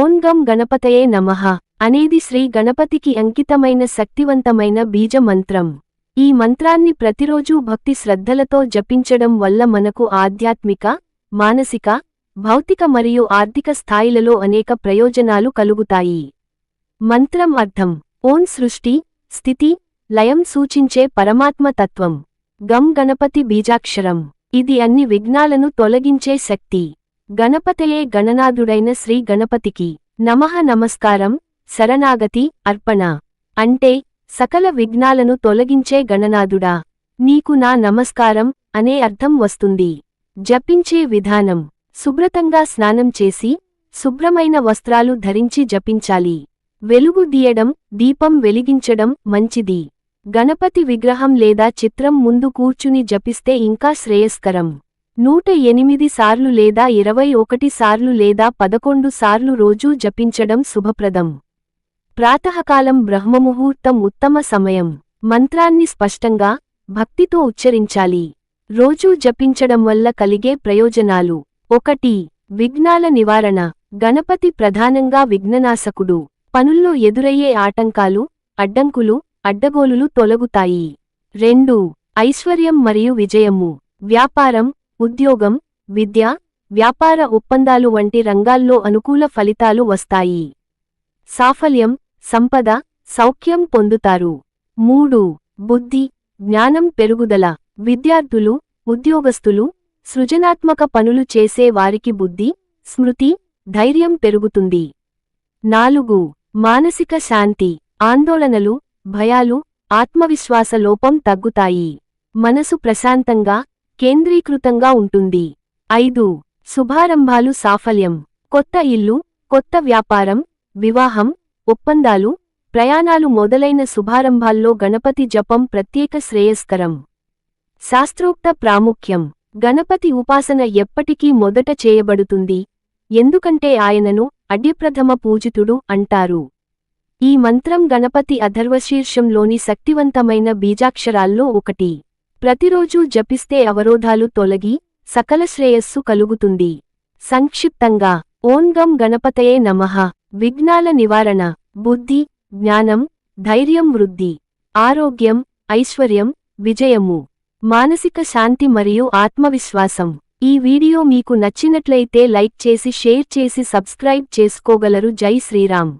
ఓం గం గణపతయే నమః అనేది శ్రీ గణపతికి అంకితమైన శక్తివంతమైన బీజ మంత్రం ఈ మంత్రాన్ని ప్రతిరోజూ భక్తి శ్రద్ధలతో జపించడం వల్ల మనకు ఆధ్యాత్మిక మానసిక భౌతిక మరియు ఆర్థిక స్థాయిలలో అనేక ప్రయోజనాలు కలుగుతాయి. మంత్రం అర్థం. ఓం సృష్టి స్థితి లయం సూచించే పరమాత్మ తత్వం. గం గణపతి బీజాక్షరం. ఇది అన్ని విఘ్నాలను తొలగించే శక్తి. గణపతయే గణనాథుడైన శ్రీ గణపతికి నమః నమస్కారం శరణాగతి అర్పణ. అంటే సకల విఘ్నాలను తొలగించే గణనాథుడా. నీకు నా నమస్కారం అనే అర్థం వస్తుంది. జపించే విధానం. శుభ్రతంగా స్నానం చేసి శుభ్రమైన వస్త్రాలు ధరించి జపించాలి. వెలుగు దీయడం దీపం వెలిగించడం మంచిది. గణపతి విగ్రహం లేదా చిత్రం ముందు కూర్చుని జపిస్తే ఇంకా శ్రేయస్కరం. నూట ఎనిమిది సార్లు లేదా ఇరవై ఒకటి సార్లు లేదా పదకొండు సార్లు రోజూ జపించడం శుభప్రదం. ప్రాతకాలం బ్రహ్మముహూర్తం ఉత్తమ సమయం. మంత్రాన్ని స్పష్టంగా భక్తితో ఉచ్చరించాలి. రోజూ జపించడం వల్ల కలిగే ప్రయోజనాలు. ఒకటి విఘ్నాల నివారణ. గణపతి ప్రధానంగా విఘ్ననాశకుడు. పనుల్లో ఎదురయ్యే ఆటంకాలు అడ్డంకులు అడ్డగోలులు తొలగుతాయి. రెండు ఐశ్వర్యం మరియు విజయము. వ్యాపారం ఉద్యోగం విద్య వ్యాపార ఒప్పందాలు వంటి రంగాల్లో అనుకూల ఫలితాలు వస్తాయి. సాఫల్యం సంపద సౌఖ్యం పొందుతారు. మూడు. బుద్ధి జ్ఞానం పెరుగుదల. విద్యార్థులు ఉద్యోగస్తులు సృజనాత్మక పనులు చేసే వారికి బుద్ధి స్మృతి ధైర్యం పెరుగుతుంది. నాలుగు. మానసిక శాంతి. ఆందోళనలు భయాలు ఆత్మవిశ్వాస లోపం తగ్గుతాయి. మనసు ప్రశాంతంగా కేంద్రీకృతంగా ఉంటుంది. ఐదు. శుభారంభాలు సాఫల్యం. కొత్త ఇల్లు కొత్త వ్యాపారం వివాహం ఒప్పందాలు ప్రయాణాలు మొదలైన శుభారంభాల్లో గణపతి జపం ప్రత్యేక శ్రేయస్కరం. శాస్త్రోక్త ప్రాముఖ్యం. గణపతి ఉపాసన ఎప్పటికీ మొదట చేయబడుతుంది. ఎందుకంటే ఆయనను అడ్యప్రథమ పూజితుడు అంటారు. ఈ మంత్రం గణపతి అధర్వశీర్షంలోని శక్తివంతమైన బీజాక్షరాల్లో ఒకటి. ప్రతిరోజూ జపిస్తే అవరోధాలు తొలగి సకల శ్రేయస్సు కలుగుతుంది. సంక్షిప్తంగా ఓం గం గణపతయే నమః. విఘ్నాల నివారణ బుద్ధి జ్ఞానం ధైర్యం వృద్ధి ఆరోగ్యం ఐశ్వర్యం విజయము మానసిక శాంతి మరియు ఆత్మవిశ్వాసం. ఈ వీడియో మీకు నచ్చినట్లయితే లైక్ చేసి షేర్ చేసి సబ్స్క్రైబ్ చేసుకోగలరు. జై శ్రీరామ్.